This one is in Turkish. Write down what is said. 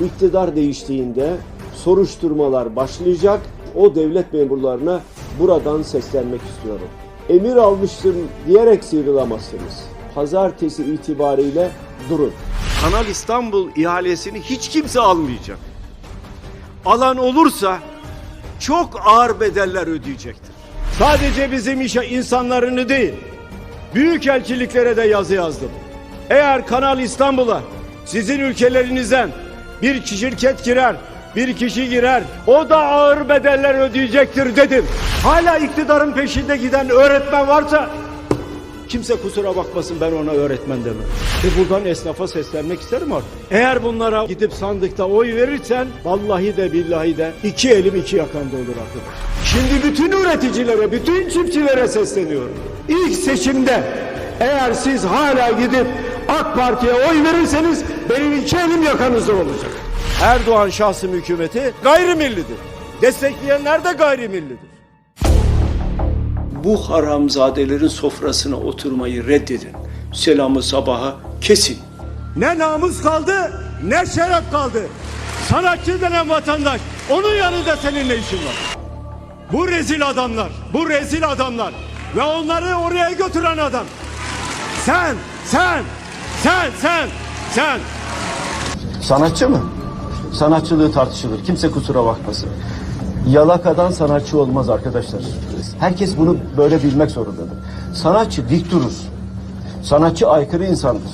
iktidar değiştiğinde soruşturmalar başlayacak. O devlet memurlarına buradan seslenmek istiyorum. Emir almıştım diyerek sıyrılamazsınız. Pazartesi itibariyle durun. Kanal İstanbul ihalesini hiç kimse almayacak. Alan olursa çok ağır bedeller ödeyecektir. Sadece bizim işe insanlarını değil, büyük elçiliklere de yazı yazdım. Eğer Kanal İstanbul'a sizin ülkelerinizden bir şirket girer, bir kişi girer, o da ağır bedeller ödeyecektir dedim. Hala iktidarın peşinde giden öğretmen varsa Kimse kusura bakmasın ben ona öğretmen demem. Ve buradan esnafa seslenmek isterim artık. Eğer bunlara gidip sandıkta oy verirsen vallahi de billahi de iki elim iki yakanda olur arkadaş. Şimdi bütün üreticilere, bütün çiftçilere sesleniyorum. İlk seçimde eğer siz hala gidip AK Parti'ye oy verirseniz benim iki elim yakanızda olacak. Erdoğan şahsım hükümeti gayrimillidir. Destekleyenler de gayrimillidir bu haramzadelerin sofrasına oturmayı reddedin. Selamı sabaha kesin. Ne namus kaldı ne şeref kaldı. Sanatçı denen vatandaş onun yanında senin ne işin var? Bu rezil adamlar, bu rezil adamlar ve onları oraya götüren adam. Sen, sen, sen, sen, sen. Sanatçı mı? Sanatçılığı tartışılır. Kimse kusura bakmasın. Yalakadan sanatçı olmaz arkadaşlar. Herkes bunu böyle bilmek zorundadır. Sanatçı dik durur. Sanatçı aykırı insandır.